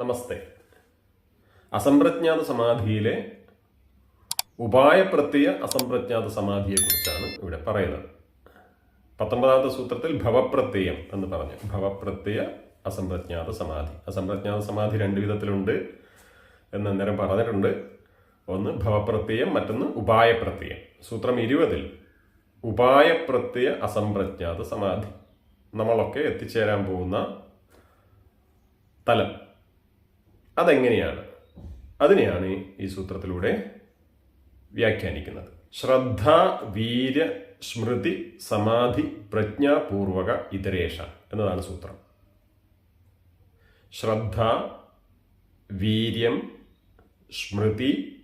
നമസ്തേ. അസംപ്രജ്ഞാത സമാധിയിലെ ഉപായപ്രത്യ അസംപ്രജ്ഞാത സമാധിയെക്കുറിച്ചാണ് ഇവിടെ പറയുന്നത്. പത്തൊമ്പതാമത്തെ സൂത്രത്തിൽ ഭവപ്രത്യയം എന്ന് പറഞ്ഞു. ഭവപ്രത്യ അസംപ്രജ്ഞാത സമാധി. അസംപ്രജ്ഞാത സമാധി രണ്ട് വിധത്തിലുണ്ട് എന്ന് അന്നേരം പറഞ്ഞിട്ടുണ്ട്. ഒന്ന് ഭവപ്രത്യയം മറ്റൊന്ന് ഉപായപ്രത്യയം. സൂത്രം ഇരുപതിൽ ഉപായപ്രത്യ അസംപ്രജ്ഞാത സമാധി. നമ്മളൊക്കെ എത്തിച്ചേരാൻ പോകുന്ന തലം. അതെങ്ങനെയാണ്? അതിനെയാണ് ഈ- സൂത്രത്തിലൂടെ വ്യാഖ്യാനിക്കുന്നത്. ശ്രദ്ധ വീര്യ സ്മൃതി സമാധി പ്രജ്ഞാപൂർവക ഇതരേഷ എന്നതാണ് സൂത്രം. ശ്രദ്ധ വീര്യം സ്മൃതി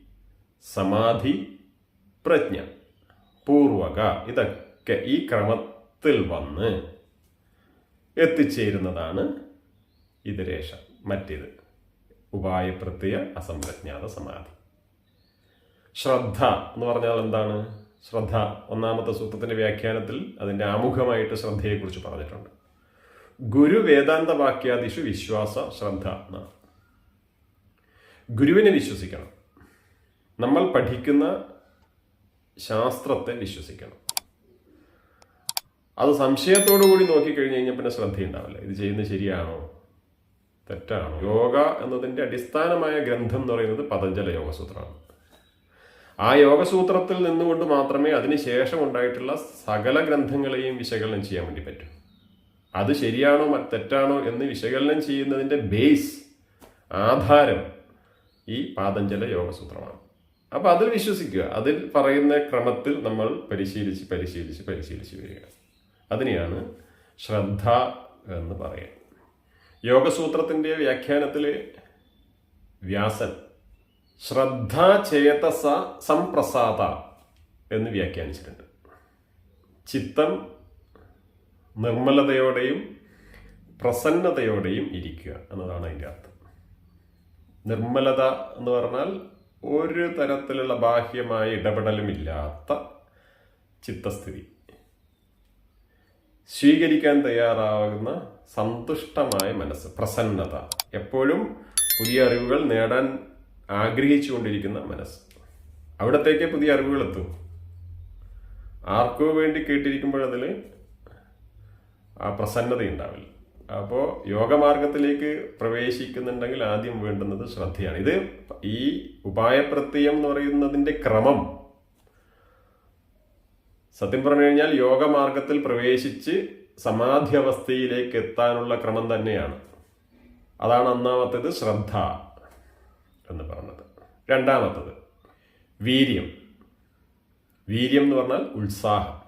സമാധി പ്രജ്ഞ പൂർവക ഇതൊക്കെ ഈ ക്രമത്തിൽ വന്ന് എത്തിച്ചേരുന്നതാണ് ഇതരേഷ. മറ്റേത് ഉപായപ്രത്യ അസംപ്രജ്ഞാത സമാധി. ശ്രദ്ധ എന്ന് പറഞ്ഞാൽ എന്താണ്? ശ്രദ്ധ. ഒന്നാമത്തെ സൂത്രത്തിന്റെ വ്യാഖ്യാനത്തിൽ അതിന്റെ ആമുഖമായിട്ട് ശ്രദ്ധയെക്കുറിച്ച് പറഞ്ഞിട്ടുണ്ട്. ഗുരു വേദാന്ത വാക്യാദിഷു വിശ്വാസ ശ്രദ്ധ എന്നാണ്. ഗുരുവിനെ വിശ്വസിക്കണം. നമ്മൾ പഠിക്കുന്ന ശാസ്ത്രത്തെ വിശ്വസിക്കണം. അത് സംശയത്തോടു കൂടി നോക്കിക്കഴിഞ്ഞ് കഴിഞ്ഞാൽ പിന്നെ ശ്രദ്ധയുണ്ടാവില്ല. ഇത് ചെയ്യുന്നത് ശരിയാണോ? തെറ്റാണോ. യോഗ എന്നതിന്റെ അടിസ്ഥാനമായ ഗ്രന്ഥം എന്ന് പറയുന്നത് പതഞ്ജല യോഗസൂത്രമാണ് ആ യോഗസൂത്രത്തിൽ നിന്നുകൊണ്ട് മാത്രമേ അതിനുശേഷം ഉണ്ടായിട്ടുള്ള സകല ഗ്രന്ഥങ്ങളെയും വിശകലനം ചെയ്യാൻ വേണ്ടി പറ്റൂ. അത് ശരിയാണോ തെറ്റാണോ എന്ന് വിശകലനം ചെയ്യുന്നതിന്റെ ബേസ് ആധാരം ഈ പാതഞ്ജല യോഗസൂത്രമാണ്. അപ്പോൾ അതിൽ വിശ്വസിക്കുക. അതിൽ പറയുന്ന ക്രമത്തിൽ നമ്മൾ പരിശീലിച്ച് പരിശീലിച്ച് പരിശീലിച്ച് വരിക. അതിനെയാണ് ശ്രദ്ധ എന്ന് പറയുക യോഗസൂത്രത്തിന്റെ വ്യാഖ്യാനത്തിൽ വ്യാസൻ ശ്രദ്ധ ചേതസ സംപ്രസാദ എന്ന് വ്യാഖ്യാനിച്ചിട്ടുണ്ട്. ചിത്തം നിർമ്മലതയോടെയും പ്രസന്നതയോടെയും ഇരിക്കുക എന്നതാണ് അതിന്റെ അർത്ഥം. നിർമ്മലത എന്ന് പറഞ്ഞാൽ ഒരു തരത്തിലുള്ള ബാഹ്യമായ ഇടപെടലുമില്ലാത്ത ചിത്തസ്ഥിതി. സ്വീകരിക്കാൻ തയ്യാറാകുന്ന സന്തുഷ്ടമായ മനസ്സ് പ്രസന്നത. എപ്പോഴും പുതിയ അറിവുകൾ നേടാൻ ആഗ്രഹിച്ചു കൊണ്ടിരിക്കുന്ന മനസ്സ്. അവിടത്തേക്ക് പുതിയ അറിവുകൾ എത്തും. ആർക്കോ വേണ്ടി കേട്ടിരിക്കുമ്പോൾ അതിൽ ആ പ്രസന്നത ഉണ്ടാവില്ല അപ്പോൾ യോഗമാർഗത്തിലേക്ക് പ്രവേശിക്കുന്നുണ്ടെങ്കിൽ ആദ്യം വേണ്ടുന്നത് ശ്രദ്ധയാണ്. ഇത് ഈ ഉപായപ്രത്യം എന്ന് പറയുന്നതിന്റെ ക്രമം സത്യം പറഞ്ഞു കഴിഞ്ഞാൽ യോഗമാർഗത്തിൽ പ്രവേശിച്ച് സമാധി അവസ്ഥയിലേക്ക് എത്താനുള്ള ക്രമം തന്നെയാണ്. അതാണ് ഒന്നാമത്തേത് ശ്രദ്ധ എന്ന് പറഞ്ഞത്. രണ്ടാമത്തത് വീര്യം. വീര്യം എന്ന് പറഞ്ഞാൽ ഉത്സാഹം.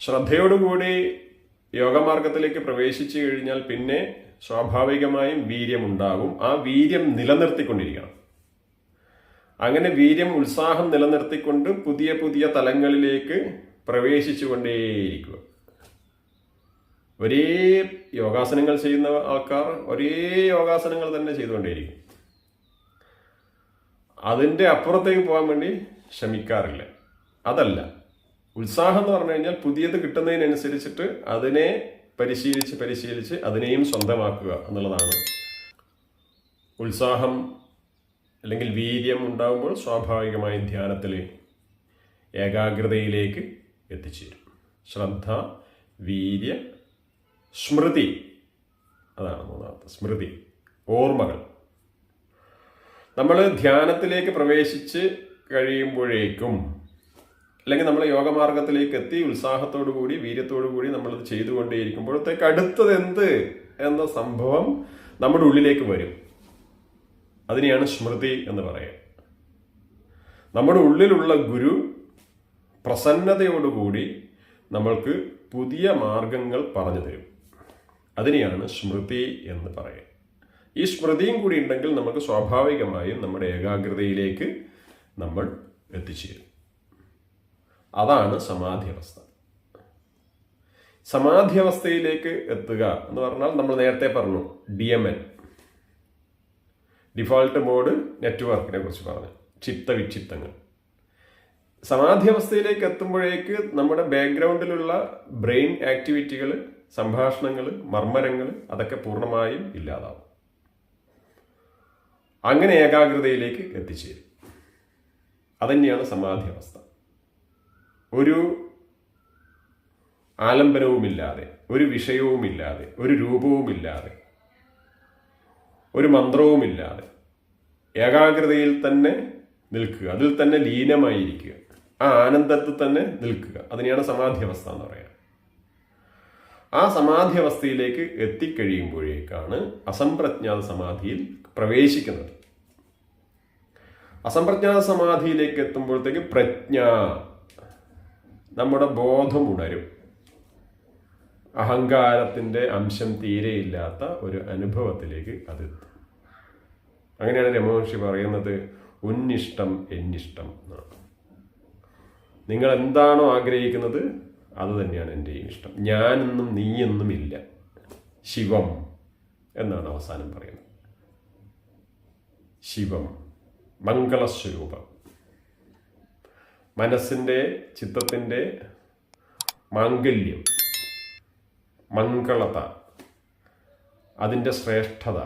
ശ്രദ്ധയോടുകൂടി യോഗമാർഗത്തിലേക്ക് പ്രവേശിച്ചു കഴിഞ്ഞാൽ പിന്നെ സ്വാഭാവികമായും വീര്യമുണ്ടാകും ആ വീര്യം നിലനിർത്തിക്കൊണ്ടിരിക്കണം. അങ്ങനെ വീര്യം ഉത്സാഹം നിലനിർത്തിക്കൊണ്ട് പുതിയ പുതിയ തലങ്ങളിലേക്ക് പ്രവേശിച്ചുകൊണ്ടേയിരിക്കുക. ഒരേ യോഗാസനങ്ങൾ ചെയ്യുന്ന ആൾക്കാർ ഒരേ യോഗാസനങ്ങൾ തന്നെ ചെയ്തുകൊണ്ടേയിരിക്കും. അതിന്റെ അപ്പുറത്തേക്ക് പോകാൻ വേണ്ടി ശ്രമിക്കാറില്ല. അതല്ല. ഉത്സാഹം എന്ന് പറഞ്ഞു കഴിഞ്ഞാൽ പുതിയത് കിട്ടുന്നതിനനുസരിച്ചിട്ട് അതിനെ പരിശീലിച്ച് പരിശീലിച്ച് അതിനെയും സ്വന്തമാക്കുക എന്നുള്ളതാണ്. ഉത്സാഹം അല്ലെങ്കിൽ വീര്യം ഉണ്ടാകുമ്പോൾ സ്വാഭാവികമായി ധ്യാനത്തിൽ ഏകാഗ്രതയിലേക്ക് എത്തിച്ചേരും. ശ്രദ്ധ വീര്യ സ്മൃതി. അതാണ് മൂന്നാമത്തെ സ്മൃതി. ഓർമ്മകൾ. നമ്മൾ ധ്യാനത്തിലേക്ക് പ്രവേശിച്ച് കഴിയുമ്പോഴേക്കും അല്ലെങ്കിൽ നമ്മൾ യോഗമാർഗത്തിലേക്ക് എത്തി ഉത്സാഹത്തോടു കൂടി വീര്യത്തോടു കൂടി നമ്മളത് ചെയ്തുകൊണ്ടേയിരിക്കുമ്പോഴത്തേക്ക് അടുത്തത് എന്ത് എന്ന സംഭവം നമ്മുടെ ഉള്ളിലേക്ക് വരും. അതിനെയാണ് സ്മൃതി എന്ന് പറയുക നമ്മുടെ ഉള്ളിലുള്ള ഗുരു പ്രസന്നതയോടുകൂടി നമ്മൾക്ക് പുതിയ മാർഗങ്ങൾ പറഞ്ഞു തരും. അതിനെയാണ് സ്മൃതി എന്ന് പറയുക. ഈ സ്മൃതിയും കൂടി ഉണ്ടെങ്കിൽ നമുക്ക് സ്വാഭാവികമായും നമ്മുടെ ഏകാഗ്രതയിലേക്ക് നമ്മൾ എത്തിച്ചേരും. അതാണ് സമാധി അവസ്ഥ സമാധി അവസ്ഥയിലേക്ക് എത്തുക എന്ന് പറഞ്ഞാൽ നമ്മൾ നേരത്തെ പറഞ്ഞു D M N default mode നെറ്റ്വർക്കിനെ കുറിച്ച് പറഞ്ഞു ചിത്തവിക്ഷിപ്തങ്ങൾ സമാധി അവസ്ഥയിലേക്ക് എത്തുമ്പോഴേക്ക് നമ്മുടെ ബാക്ക്ഗ്രൗണ്ടിലുള്ള ബ്രെയിൻ ആക്ടിവിറ്റികൾ സംഭാഷണങ്ങൾ മർമ്മരങ്ങൾ അതൊക്കെ പൂർണമായും ഇല്ലാതാവും. അങ്ങനെ ഏകാഗ്രതയിലേക്ക് എത്തിച്ചേരും. അതന്നെയാണ് സമാധി അവസ്ഥ ഒരു ആലംബനവുമില്ലാതെ ഒരു വിഷയവുമില്ലാതെ ഒരു രൂപവുമില്ലാതെ ഒരു മന്ത്രവുമില്ലാതെ ഏകാഗ്രതയിൽ തന്നെ നിൽക്കുക അതിൽ തന്നെ ലീനമായിരിക്കുക ആ ആനന്ദത്തിൽ തന്നെ നിൽക്കുക അതിനെയാണ് സമാധി അവസ്ഥ എന്ന് പറയുക. ആ സമാധി അവസ്ഥയിലേക്ക് എത്തിക്കഴിയുമ്പോഴേക്കാണ് അസംപ്രജ്ഞാത സമാധിയിൽ പ്രവേശിക്കുന്നത്. അസംപ്രജ്ഞാത സമാധിയിലേക്ക് എത്തുമ്പോഴത്തേക്ക് പ്രജ്ഞ നമ്മുടെ ബോധം ഉണരും. അഹങ്കാരത്തിന്റെ അംശം തീരെയില്ലാത്ത ഒരു അനുഭവത്തിലേക്ക് അതെത്തും. അങ്ങനെയാണ് രമഹർഷി പറയുന്നത് ഉന്നിഷ്ടം എന്നിഷ്ടം നിങ്ങൾ എന്താണോ ആഗ്രഹിക്കുന്നത് അത് തന്നെയാണ് എന്റെയും ഇഷ്ടം. ഞാനെന്നും നീയെന്നും ഇല്ല ശിവം എന്നാണ് അവസാനം പറയുന്നത്. ശിവം മംഗളസ്വരൂപം. മനസ്സിന്റെ ചിത്തത്തിന്റെ മാംഗല്യം മംഗളത അതിന്റെ ശ്രേഷ്ഠത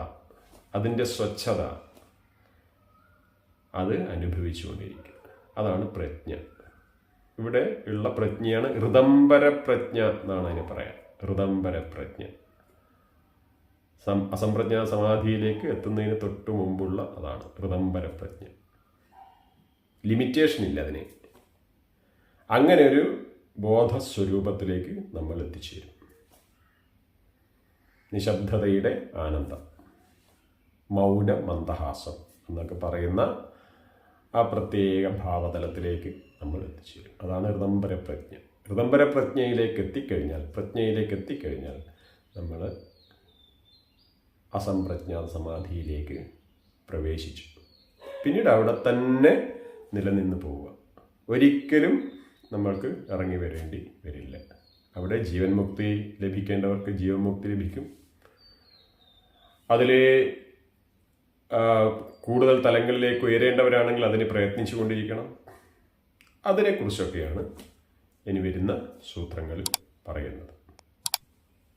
അതിന്റെ സ്വച്ഛത അത് അനുഭവിച്ചുകൊണ്ടിരിക്കുക അതാണ് പ്രജ്ഞ. ഇവിടെ ഉള്ള പ്രജ്ഞയാണ് ഋതംബര പ്രജ്ഞ എന്നാണ് അതിന് പറയാം ഋതംബര പ്രജ്ഞ സം അസംപ്രജ്ഞ സമാധിയിലേക്ക് എത്തുന്നതിന് തൊട്ട് മുമ്പുള്ള അതാണ് ഋതംബര പ്രജ്ഞ ലിമിറ്റേഷൻ ഇല്ല അതിന്. അങ്ങനെ ഒരു ബോധസ്വരൂപത്തിലേക്ക് നമ്മൾ എത്തിച്ചേരും. നിശബ്ദതയുടെ ആനന്ദം. മൗന മന്ദഹാസം എന്നൊക്കെ പറയുന്ന ആ പ്രത്യേക ഭാവതലത്തിലേക്ക് നമ്മൾ എത്തിച്ചേരും. അതാണ് ഋതംബര പ്രജ്ഞ. പ്രജ്ഞയിലേക്ക് എത്തിക്കഴിഞ്ഞാൽ പ്രജ്ഞയിലേക്ക് എത്തിക്കഴിഞ്ഞാൽ നമ്മൾ അസംപ്രജ്ഞാത സമാധിയിലേക്ക് പ്രവേശിച്ചു. പിന്നീട് അവിടെ തന്നെ നിലനിന്ന് പോവുക. ഒരിക്കലും നമ്മൾക്ക് ഇറങ്ങി വരേണ്ടി വരില്ല. അവിടെ ജീവൻ മുക്തി ലഭിക്കേണ്ടവർക്ക് ജീവൻ മുക്തി ലഭിക്കും. അതിലെ കൂടുതൽ തലങ്ങളിലേക്ക് ഉയരേണ്ടവരാണെങ്കിൽ അതിന് പ്രയത്നിച്ചു കൊണ്ടിരിക്കണം അതിനെക്കുറിച്ചൊക്കെയാണ് ഇനി വരുന്ന സൂത്രങ്ങളിൽ പറയുന്നത്.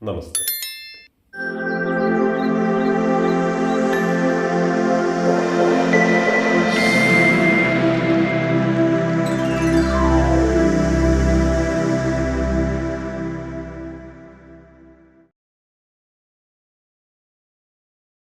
നമസ്തേ.